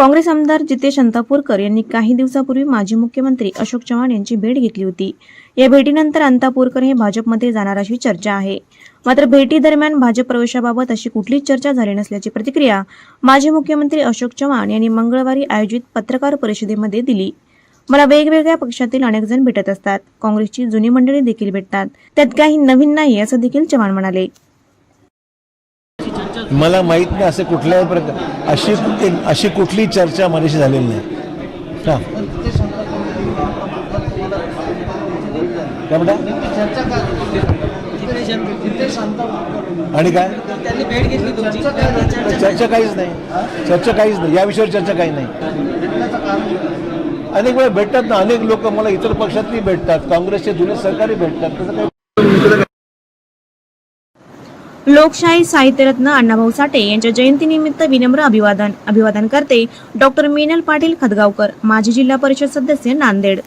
काँग्रेस आमदार जितेश अंतापूरकर यांनी काही दिवसापूर्वी माजी मुख्यमंत्री अशोक चव्हाण यांची भेट घेतली होती. या भेटीनंतर अंतापूरकर हे भाजपमध्ये जाणार अशी चर्चा आहे. मात्र भेटी दरम्यान भाजप प्रवेशाबाबत अशी कुठलीच चर्चा झाली नसल्याची प्रतिक्रिया माजी मुख्यमंत्री अशोक चव्हाण यांनी मंगळवारी आयोजित पत्रकार परिषदेमध्ये दिली. मला वेगवेगळ्या पक्षातील अनेक जण भेटत असतात. काँग्रेसची जुनी मंडळी देखील भेटतात. त्यात काही नवीन नाही असं देखील चव्हाण म्हणाले. मला माहीत नाही असे कुठल्याही प्रकार अशी अशी कुठली चर्चा माझ्याशी झालेली नाही. हां. काय म्हणता? आणि काय? चर्चा काहीच नाही. चर्चा काहीच नाही. या विषयावर चर्चा काही नाही. अनेक वेळा भेटतात ना. अनेक लोक मला इतर पक्षातली भेटतात. काँग्रेसचे जुने सरकारी भेटतात. तसं काही लोकशाही साहित्यरत्न अण्णाभाऊ साठे यांच्या जयंतीनिमित्त विनम्र अभिवादन अभिवादन करते डॉक्टर मीनल पाटील खदगावकर माजी जिल्हा परिषद सदस्य नांदेड.